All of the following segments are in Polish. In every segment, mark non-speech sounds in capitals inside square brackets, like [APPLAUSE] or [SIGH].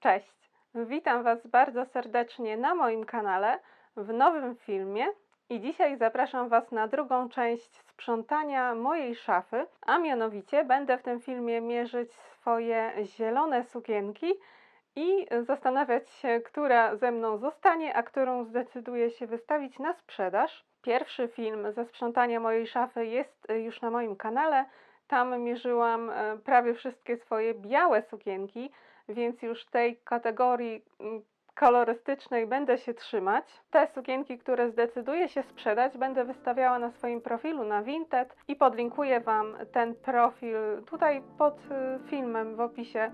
Cześć, witam Was bardzo serdecznie na moim kanale w nowym filmie i dzisiaj zapraszam Was na drugą część sprzątania mojej szafy, a mianowicie będę w tym filmie mierzyć swoje zielone sukienki i zastanawiać się, która ze mną zostanie, a którą zdecyduję się wystawić na sprzedaż. Pierwszy film ze sprzątania mojej szafy jest już na moim kanale. Tam mierzyłam e, prawie wszystkie swoje białe sukienki, więc już tej kategorii mm, kolorystycznej będę się trzymać. Te sukienki, które zdecyduję się sprzedać, będę wystawiała na swoim profilu na Vinted i podlinkuję Wam ten profil tutaj pod y, filmem w opisie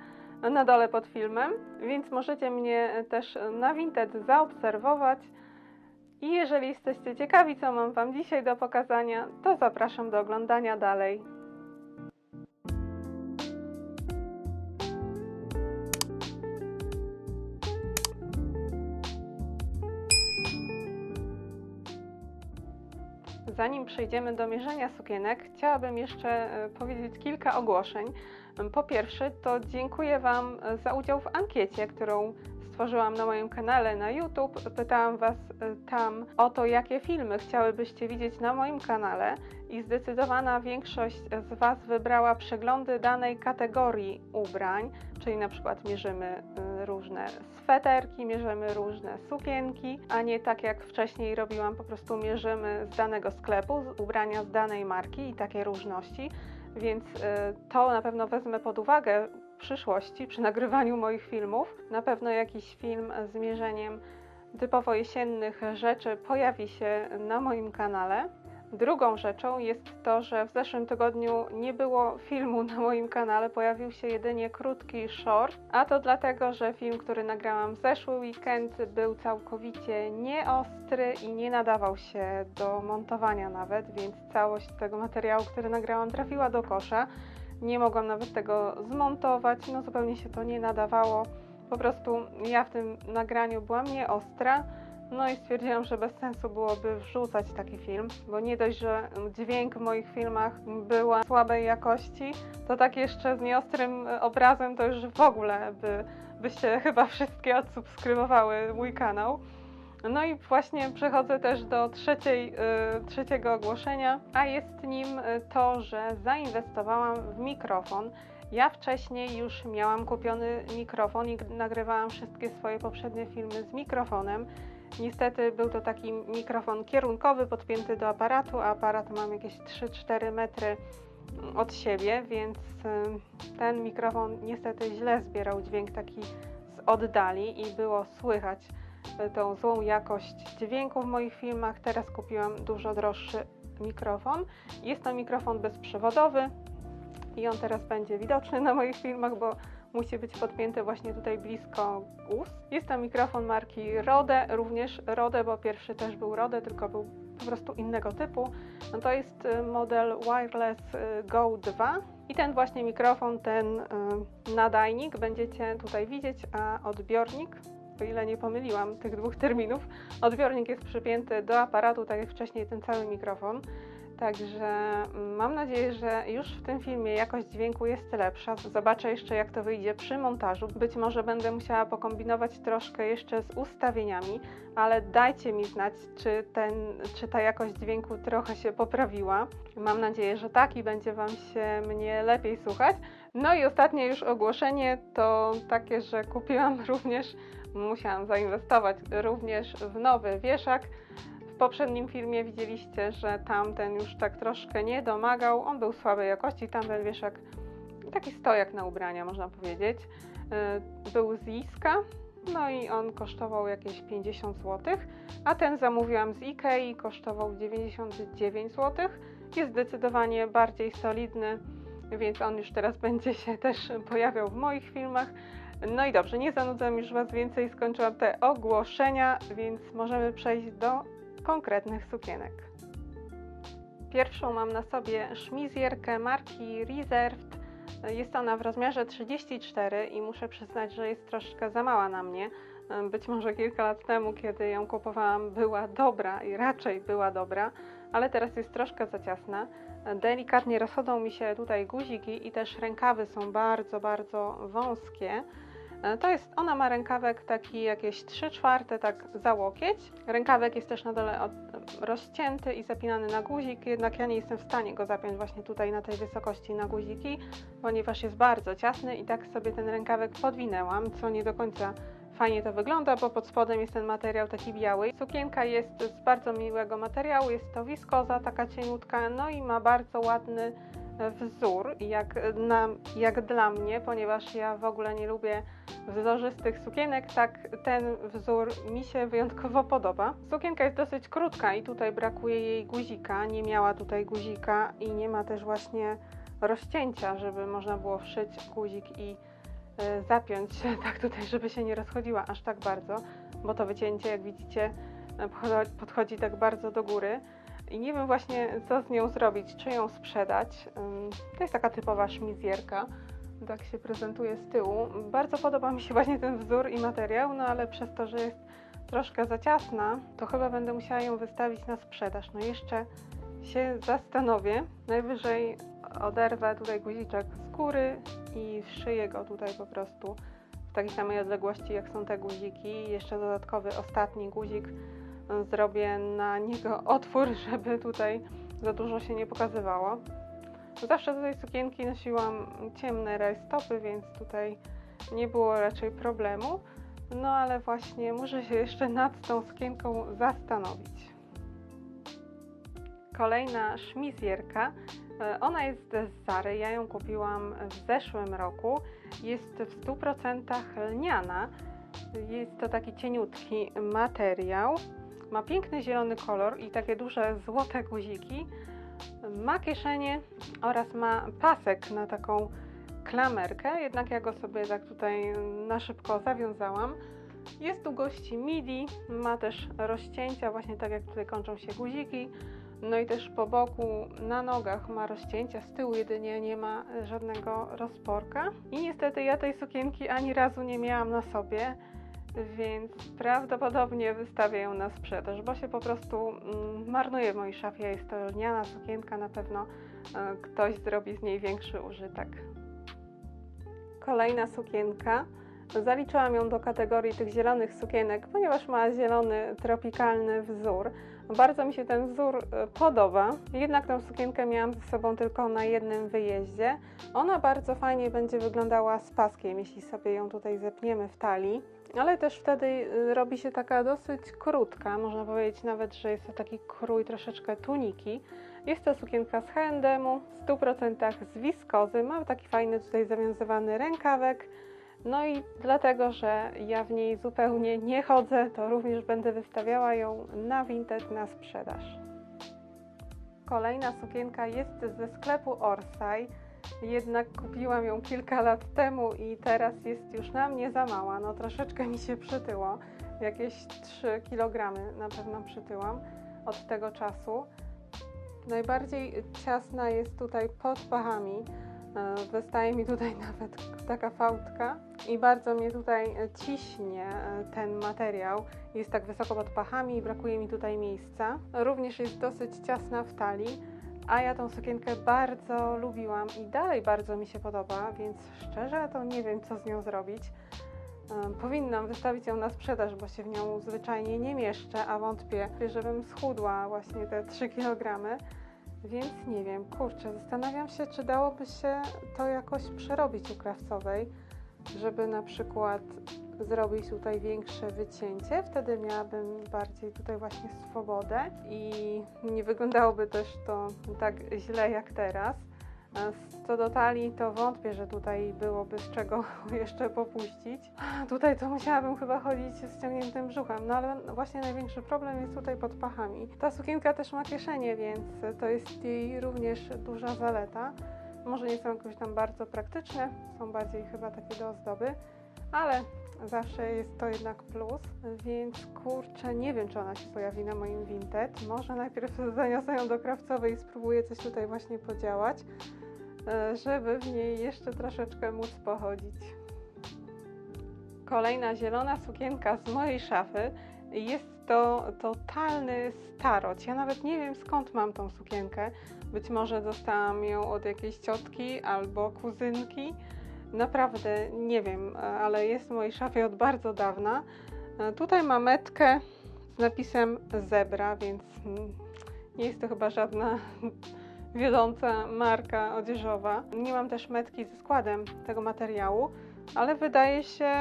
na dole pod filmem, więc możecie mnie też na Vinted zaobserwować. I jeżeli jesteście ciekawi, co mam Wam dzisiaj do pokazania, to zapraszam do oglądania dalej. Zanim przejdziemy do mierzenia sukienek, chciałabym jeszcze e, powiedzieć kilka ogłoszeń. Po pierwsze, to dziękuję Wam e, za udział w ankiecie, którą stworzyłam na moim kanale na YouTube. Pytałam Was e, tam o to, jakie filmy chciałybyście widzieć na moim kanale i zdecydowana większość z Was wybrała przeglądy danej kategorii ubrań, czyli na przykład mierzymy różne sweterki, mierzymy różne sukienki, a nie tak jak wcześniej robiłam, po prostu mierzymy z danego sklepu, z ubrania z danej marki i takie różności, więc y, to na pewno wezmę pod uwagę w przyszłości przy nagrywaniu moich filmów. Na pewno jakiś film z mierzeniem typowo jesiennych rzeczy pojawi się na moim kanale. Drugą rzeczą jest to, że w zeszłym tygodniu nie było filmu na moim kanale, pojawił się jedynie krótki short, a to dlatego, że film, który nagrałam w zeszły weekend był całkowicie nieostry i nie nadawał się do montowania nawet, więc całość tego materiału, który nagrałam trafiła do kosza. Nie mogłam nawet tego zmontować, no zupełnie się to nie nadawało. Po prostu ja w tym nagraniu byłam nieostra. No i stwierdziłam, że bez sensu byłoby wrzucać taki film, bo nie dość, że dźwięk w moich filmach była słabej jakości, to tak jeszcze z nieostrym obrazem to już w ogóle by, byście chyba wszystkie odsubskrybowały mój kanał. No i właśnie przechodzę też do trzeciej, y, trzeciego ogłoszenia, a jest nim to, że zainwestowałam w mikrofon. Ja wcześniej już miałam kupiony mikrofon i nagrywałam wszystkie swoje poprzednie filmy z mikrofonem. Niestety był to taki mikrofon kierunkowy podpięty do aparatu, a aparat mam jakieś 3-4 metry od siebie, więc y, ten mikrofon niestety źle zbierał dźwięk taki z oddali i było słychać y, tą złą jakość dźwięku w moich filmach. Teraz kupiłam dużo droższy mikrofon. Jest to mikrofon bezprzewodowy i on teraz będzie widoczny na moich filmach, bo musi być podpięty właśnie tutaj blisko ust. Jest to mikrofon marki Rode, również Rode, bo pierwszy też był Rode, tylko był po prostu innego typu. No to jest y, model Wireless y, Go 2 i ten właśnie mikrofon, ten y, nadajnik będziecie tutaj widzieć, a odbiornik o ile nie pomyliłam tych dwóch terminów, odbiornik jest przypięty do aparatu, tak jak wcześniej ten cały mikrofon. Także mam nadzieję, że już w tym filmie jakość dźwięku jest lepsza. Zobaczę jeszcze, jak to wyjdzie przy montażu. Być może będę musiała pokombinować troszkę jeszcze z ustawieniami, ale dajcie mi znać, czy, ten, czy ta jakość dźwięku trochę się poprawiła. Mam nadzieję, że tak i będzie Wam się mnie lepiej słuchać. No i ostatnie już ogłoszenie to takie, że kupiłam [LAUGHS] również, musiałam zainwestować również w nowy wieszak. W poprzednim filmie widzieliście, że tamten już tak troszkę nie domagał. On był słabej jakości, tamten wieszak taki stojak na ubrania, można powiedzieć. Yy, Był z Iska, no i on kosztował jakieś 50 zł, a ten zamówiłam z Ikei, kosztował 99 zł. Jest zdecydowanie bardziej solidny, więc on już teraz [LAUGHS] będzie się też pojawiał w moich filmach. No i dobrze, nie zanudzam już Was więcej, skończyłam te ogłoszenia, więc możemy przejść do konkretnych sukienek. Pierwszą mam na sobie szmizjerkę marki Reserved. Jest ona w rozmiarze 34 i muszę przyznać, że jest troszkę za mała na mnie. Być może kilka lat temu, kiedy ją kupowałam, była dobra i raczej była dobra, ale teraz jest troszkę za ciasna. Delikatnie rozchodzą mi się tutaj guziki i też rękawy są bardzo, bardzo wąskie. E, To jest, ona ma rękawek taki jakieś 3 czwarte, tak za łokieć. Rękawek jest też na dole od, rozcięty i zapinany na guzik, jednak ja nie jestem w stanie go zapiąć właśnie tutaj na tej wysokości na guziki, ponieważ jest bardzo ciasny i tak sobie ten rękawek podwinęłam, co nie do końca fajnie to wygląda, bo pod spodem jest ten materiał taki biały. Sukienka jest z bardzo miłego materiału, jest to wiskoza, taka cieniutka, no i ma bardzo ładny wzór, jak, na, jak dla mnie, ponieważ ja w ogóle nie lubię wzorzystych sukienek, tak ten wzór mi się wyjątkowo podoba. Sukienka jest dosyć krótka i tutaj brakuje jej guzika, nie miała tutaj guzika i nie ma też właśnie rozcięcia, żeby można było wszyć guzik i e, zapiąć [LAUGHS] tak tutaj, żeby się nie rozchodziła aż tak bardzo, bo to wycięcie, jak widzicie, e, podcho- podchodzi tak bardzo do góry. I nie wiem właśnie, co z nią zrobić, czy ją sprzedać. To jest taka typowa szmizjerka, tak się prezentuje z tyłu. Bardzo podoba mi się właśnie ten wzór i materiał, no ale przez to, że jest troszkę za ciasna, to chyba będę musiała ją wystawić na sprzedaż. No jeszcze się zastanowię. Najwyżej oderwę tutaj guziczek z góry i wszyję go tutaj po prostu w takiej samej odległości, jak są te guziki. Jeszcze dodatkowy, ostatni guzik zrobię na niego otwór, [LAUGHS] żeby tutaj za dużo się nie pokazywało. Zawsze do tej sukienki nosiłam ciemne rajstopy, więc tutaj nie było raczej problemu. No ale właśnie muszę się jeszcze nad tą sukienką zastanowić. Kolejna szmizjerka. E, Ona jest z Zary, ja ją kupiłam w zeszłym roku. Jest w 100% lniana. Jest to taki cieniutki materiał. Ma piękny zielony kolor i takie duże złote guziki. Ma kieszenie oraz ma pasek na taką klamerkę, jednak ja go sobie tak tutaj na szybko zawiązałam. Jest długości midi, ma też rozcięcia, właśnie tak jak tutaj kończą się guziki. No i też po boku na nogach ma rozcięcia, z tyłu jedynie nie ma żadnego rozporka. I niestety ja tej sukienki ani razu nie miałam na sobie, więc prawdopodobnie wystawię ją na sprzedaż, bo się po prostu mm, marnuje w mojej szafie. Jest to lniana sukienka, na pewno e, ktoś zrobi z niej większy użytek. Kolejna sukienka. Zaliczyłam ją do kategorii tych zielonych sukienek, ponieważ ma zielony, tropikalny wzór. Bardzo mi się ten wzór e, podoba, jednak tę sukienkę miałam ze sobą tylko na jednym wyjeździe. Ona bardzo fajnie będzie wyglądała z paskiem, jeśli sobie ją tutaj zepniemy w talii, ale też wtedy e, robi się taka dosyć krótka, można powiedzieć nawet, że jest to taki krój troszeczkę tuniki. Jest to sukienka z H&M-u, w 100% z wiskozy, ma taki fajny tutaj zawiązywany rękawek, no i dlatego, że ja w niej zupełnie nie chodzę, to również będę wystawiała ją na Vinted na sprzedaż. Kolejna sukienka jest ze sklepu Orsay, jednak kupiłam ją kilka lat temu i teraz jest już na mnie za mała. No troszeczkę mi się przytyło, jakieś 3 kg na pewno przytyłam od tego czasu. Najbardziej ciasna jest tutaj pod pachami. E, Wystaje mi tutaj [LAUGHS] nawet taka fałdka i bardzo mnie tutaj e, ciśnie e, ten materiał. Jest tak wysoko pod pachami i brakuje mi tutaj miejsca. Również jest dosyć ciasna w talii, a ja tą sukienkę bardzo lubiłam i dalej bardzo mi się podoba, więc szczerze to nie wiem co z nią zrobić. Powinnam wystawić ją na sprzedaż, bo się w nią zwyczajnie nie mieszczę, a wątpię, żebym schudła właśnie te 3 kg. Więc nie wiem, kurczę, zastanawiam się, czy dałoby się to jakoś przerobić u krawcowej, żeby na przykład zrobić tutaj większe wycięcie, wtedy miałabym bardziej tutaj właśnie swobodę i nie wyglądałoby też to tak źle jak teraz. Co do talii, to wątpię, że tutaj byłoby z czego [LAUGHS] jeszcze popuścić. Tutaj to musiałabym chyba chodzić z ściągniętym brzuchem, no ale właśnie największy problem jest tutaj pod pachami. Ta sukienka też ma kieszenie, więc to jest jej również duża zaleta. Może nie są jakoś tam bardzo praktyczne, są bardziej chyba takie do ozdoby, ale zawsze jest to jednak plus, więc kurczę, nie wiem, czy ona się pojawi na moim Vinted. Może najpierw [LAUGHS] zaniosę ją do krawcowej i spróbuję coś tutaj właśnie podziałać, żeby w niej jeszcze troszeczkę móc pochodzić. Kolejna zielona sukienka z mojej szafy jest to totalny staroć. Ja nawet nie wiem skąd mam tą sukienkę. Być może dostałam ją od jakiejś ciotki albo kuzynki. Naprawdę nie wiem, ale jest w mojej szafie od bardzo dawna. E, Tutaj ma metkę z napisem zebra, więc mm, nie jest to chyba żadna wiodąca marka odzieżowa. Nie mam też metki ze składem tego materiału, ale wydaje się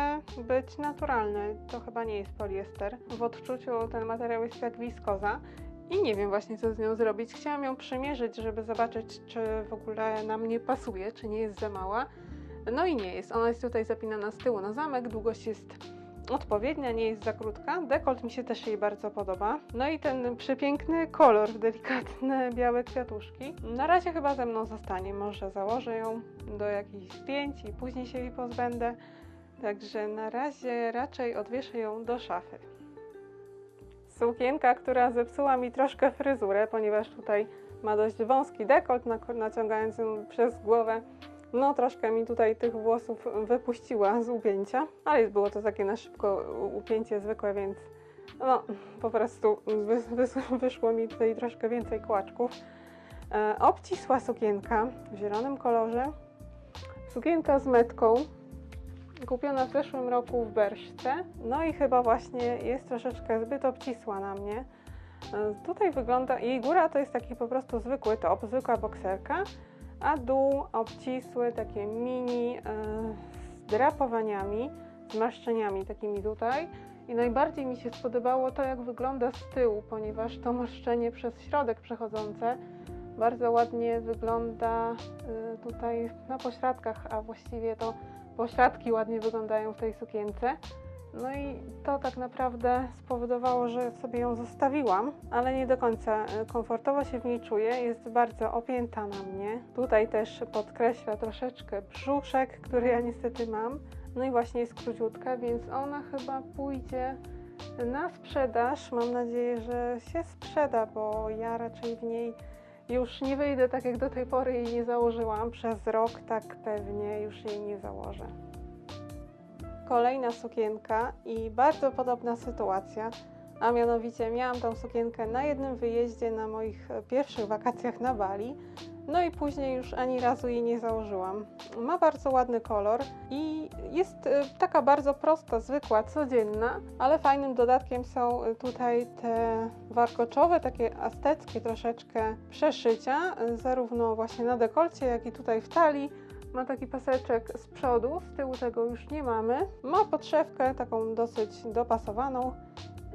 być naturalny. To chyba nie jest poliester. W odczuciu ten materiał jest jak wiskoza. I nie wiem właśnie co z nią zrobić. Chciałam ją przymierzyć, żeby zobaczyć, czy w ogóle na mnie pasuje, czy nie jest za mała. No i nie jest. Ona jest tutaj zapinana z tyłu na zamek. Długość jest odpowiednia, nie jest za krótka. Dekolt mi się też jej bardzo podoba. No i ten przepiękny kolor, delikatne białe kwiatuszki. Na razie chyba ze mną zostanie. Może założę ją do jakichś zdjęć i później się jej pozbędę. Także na razie raczej odwieszę ją do szafy. Sukienka, która zepsuła mi troszkę fryzurę, ponieważ tutaj ma dość wąski dekolt, naciągając ją przez głowę. No, troszkę mi tutaj tych włosów wypuściła z upięcia, ale było to takie na szybko upięcie zwykłe, więc no, po prostu wy, wy, wyszło mi tutaj troszkę więcej kłaczków. E, obcisła sukienka w zielonym kolorze. Sukienka z metką, kupiona w zeszłym roku w Berszce. No i chyba właśnie jest troszeczkę zbyt obcisła na mnie. E, Tutaj wygląda, jej góra to jest taki po prostu zwykły top, zwykła bokserka, a dół obcisły, takie mini e, z drapowaniami, zmarszczeniami takimi tutaj. I najbardziej mi się spodobało to, jak wygląda z tyłu, ponieważ to marszczenie przez środek przechodzące bardzo ładnie wygląda y, tutaj na pośladkach, a właściwie to pośladki ładnie wyglądają w tej sukience. No i to tak naprawdę spowodowało, że sobie ją zostawiłam, ale nie do końca y, komfortowo się w niej czuję. Jest bardzo opięta na mnie. Tutaj też podkreśla troszeczkę brzuszek, który ja niestety mam. No i właśnie jest króciutka, więc ona chyba pójdzie na sprzedaż. Mam nadzieję, że się sprzeda, bo ja raczej w niej już nie wyjdę tak jak do tej pory jej nie założyłam. Przez rok tak pewnie już jej nie założę. Kolejna sukienka i bardzo podobna sytuacja, a mianowicie miałam tą sukienkę na jednym wyjeździe na moich pierwszych wakacjach na Bali. No i później już ani razu jej nie założyłam. Ma bardzo ładny kolor i jest e, taka bardzo prosta, zwykła, codzienna, ale fajnym dodatkiem są e, tutaj te warkoczowe, takie azteckie troszeczkę przeszycia, e, zarówno właśnie na dekolcie, jak i tutaj w talii. Ma taki paseczek z przodu, z tyłu tego już nie mamy. Ma podszewkę taką dosyć dopasowaną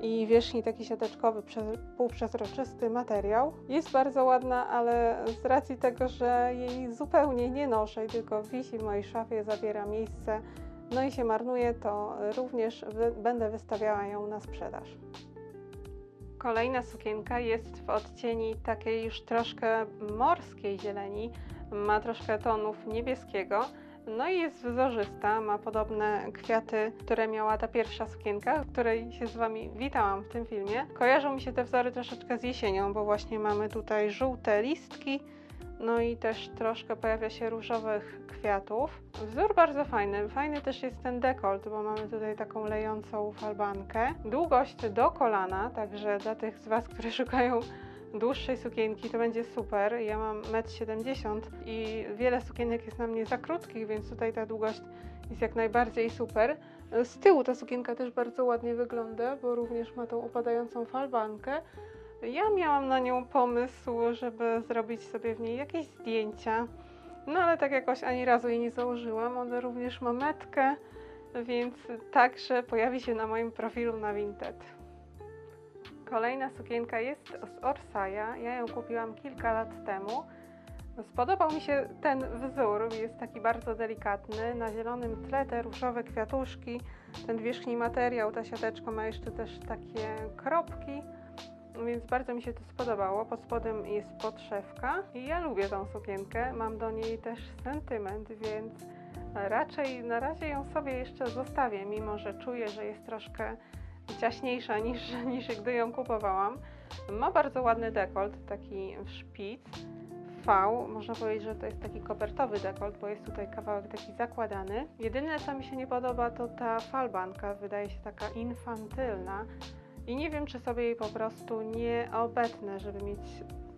i wierzchni taki siateczkowy, prze- półprzezroczysty materiał. Jest bardzo ładna, ale z racji tego, że jej zupełnie nie noszę, tylko wisi w mojej szafie, zabiera miejsce, no i się marnuje, to również będę wystawiała ją na sprzedaż. Kolejna sukienka jest w odcieni takiej już troszkę morskiej zieleni, ma troszkę tonów niebieskiego. No i jest wzorzysta, ma podobne kwiaty, które miała ta pierwsza sukienka, w której się z Wami witałam w tym filmie. Kojarzą mi się te wzory troszeczkę z jesienią, bo właśnie mamy tutaj żółte listki, no i też troszkę pojawia się różowych kwiatów. Wzór bardzo fajny. Fajny też jest ten dekolt, bo mamy tutaj taką lejącą falbankę. Długość do kolana, także dla tych z Was, [LAUGHS] którzy szukają dłuższej sukienki, to będzie super. Ja mam 1,70 m i wiele sukienek jest na mnie za krótkich, więc tutaj ta długość jest jak najbardziej super. Z tyłu ta sukienka też bardzo ładnie wygląda, bo również ma tą opadającą falbankę. Ja miałam na nią pomysł, żeby zrobić sobie w niej jakieś zdjęcia, no ale tak jakoś ani razu jej nie założyłam. Ona również ma metkę, więc także pojawi się na moim profilu na Vinted. Kolejna sukienka jest z Orsaja. Ja ją kupiłam kilka lat temu. Spodobał mi się ten wzór, jest taki bardzo delikatny. Na zielonym tle te różowe kwiatuszki, ten wierzchni materiał, ta siateczka ma jeszcze też takie kropki, więc bardzo mi się to spodobało. Pod spodem jest podszewka i ja lubię tą sukienkę. Mam do niej też sentyment, więc raczej na razie ją sobie jeszcze zostawię, mimo że czuję, że jest troszkę ciaśniejsza niż, [LAUGHS] niż gdy ją kupowałam. Ma bardzo ładny dekolt, taki szpic. V, można powiedzieć, że to jest taki kopertowy dekolt, bo jest tutaj kawałek taki zakładany. Jedyne co mi się nie podoba to ta falbanka, wydaje się taka infantylna i nie wiem czy sobie jej po prostu nie obetnę, żeby mieć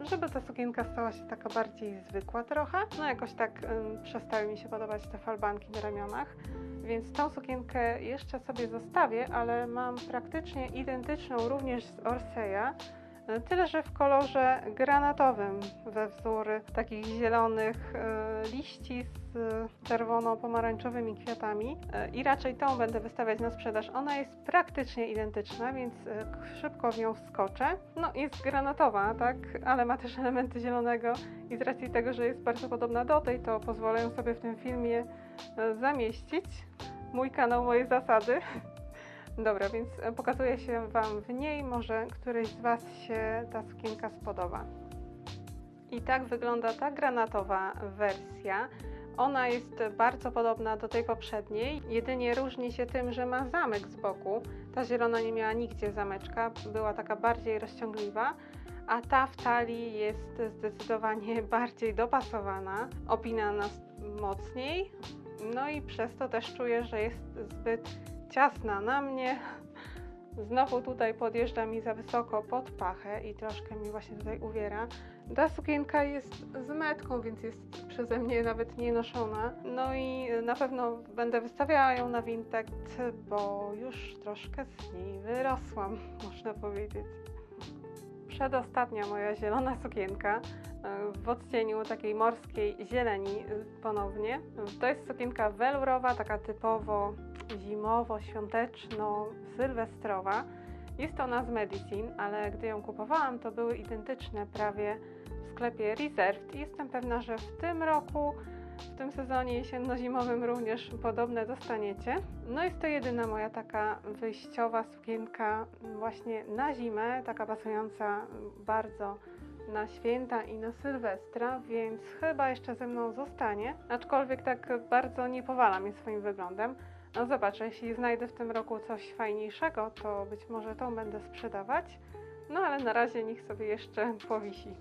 żeby ta sukienka stała się taka bardziej zwykła trochę. No jakoś tak przestały mi się podobać te falbanki na ramionach, więc tą sukienkę jeszcze sobie zostawię, ale mam praktycznie identyczną również z Orseya, y, tyle że w kolorze granatowym we wzór takich zielonych y, liści z czerwono-pomarańczowymi kwiatami y, i raczej tą będę wystawiać na sprzedaż. Ona jest praktycznie identyczna, więc y, szybko w nią wskoczę. No jest granatowa, tak, ale ma też elementy zielonego i z racji tego, że jest bardzo podobna do tej, to pozwolę sobie w tym filmie zamieścić. Mój kanał, moje zasady. Dobra, więc e, pokazuję się Wam w niej. Może którejś z Was się ta sukienka spodoba. I tak wygląda ta granatowa wersja. Ona jest bardzo podobna do tej poprzedniej, jedynie różni się tym, że ma zamek z boku. Ta zielona nie miała nigdzie zameczka, była taka bardziej rozciągliwa, a ta w talii jest zdecydowanie [LAUGHS] bardziej dopasowana, opina nas mocniej, no i przez to też czuję, że jest zbyt ciasna na mnie. Znowu tutaj podjeżdża mi za wysoko pod pachę i troszkę mi właśnie tutaj uwiera. Ta sukienka jest z metką, więc jest przeze mnie nawet nie noszona. No i na pewno będę wystawiała ją na Vinted, bo już troszkę z niej wyrosłam, [LAUGHS] można powiedzieć. Przedostatnia moja zielona sukienka e, w odcieniu takiej morskiej zieleni ponownie. To jest sukienka welurowa, taka typowo zimowo-świąteczno-sylwestrowa. Jest ona z Medicine, ale gdy ją kupowałam, to były identyczne prawie w sklepie Reserved. Jestem pewna, że w tym roku, w tym sezonie jesienno-zimowym również podobne dostaniecie. No jest to jedyna moja taka wyjściowa sukienka właśnie na zimę, taka pasująca bardzo na święta i na Sylwestra, więc chyba jeszcze ze mną zostanie. Aczkolwiek tak bardzo nie powala mnie swoim wyglądem. No zobaczę, jeśli znajdę w tym roku coś fajniejszego, to być może tą będę sprzedawać. No ale na razie niech sobie jeszcze powisi.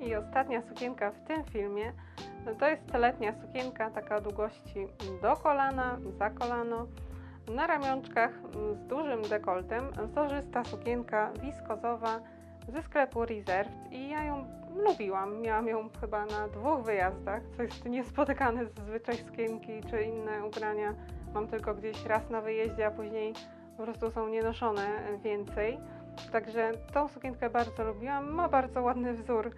I ostatnia sukienka w tym filmie no to jest letnia sukienka, taka długości do kolana, za kolano, na ramionczkach z dużym dekoltem, wzorzysta sukienka wiskozowa ze sklepu Reserved i ja ją lubiłam. Miałam ją chyba na dwóch wyjazdach, co jest niespotykane zazwyczaj sukienki czy inne ubrania. Mam tylko gdzieś raz na wyjeździe, a później po prostu są nienoszone więcej. Także tą sukienkę bardzo lubiłam. Ma bardzo ładny wzór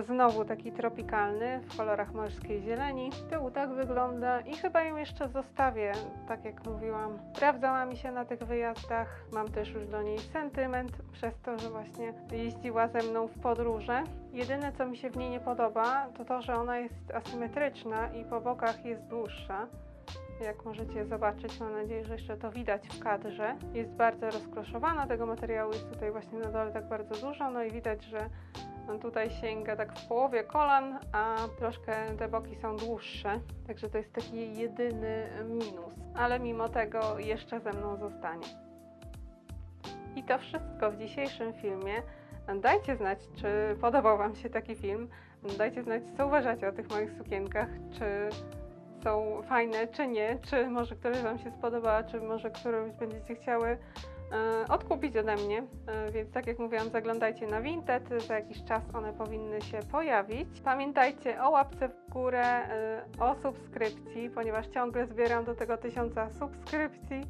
Znowu taki tropikalny w kolorach morskiej zieleni. Tyłu tak wygląda i chyba ją jeszcze zostawię, tak jak mówiłam. Sprawdzała mi się na tych wyjazdach. Mam też już do niej sentyment przez to, że właśnie jeździła ze mną w podróże. Jedyne co mi się w niej nie podoba, to to, że ona jest asymetryczna i po bokach jest dłuższa jak możecie zobaczyć, mam nadzieję, że jeszcze to widać w kadrze. Jest bardzo rozkroszowana, tego materiału jest tutaj właśnie na dole tak bardzo dużo, no i widać, że tutaj sięga tak w połowie kolan, a troszkę te boki są dłuższe, także to jest taki jedyny minus, ale mimo tego jeszcze ze mną zostanie. I to wszystko w dzisiejszym filmie. Dajcie znać, czy podobał Wam się taki film. Dajcie znać, co uważacie o tych moich sukienkach, czy są fajne, czy nie, czy może któraś Wam się spodobała, czy może którąś będziecie chciały odkupić ode mnie. E, więc tak jak mówiłam, zaglądajcie na Vinted, za jakiś czas one powinny się pojawić. Pamiętajcie o łapce w górę, e, o subskrypcji, ponieważ ciągle zbieram do tego tysiąca subskrypcji.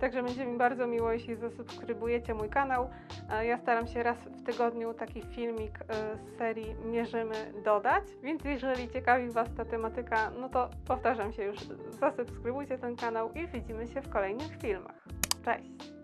Także będzie mi bardzo miło, jeśli zasubskrybujecie mój kanał. E, Ja staram się raz w tygodniu taki filmik e, z serii Mierzymy dodać, więc jeżeli ciekawi Was ta tematyka, no to powtarzam się już, zasubskrybujcie ten kanał i widzimy się w kolejnych filmach. Cześć!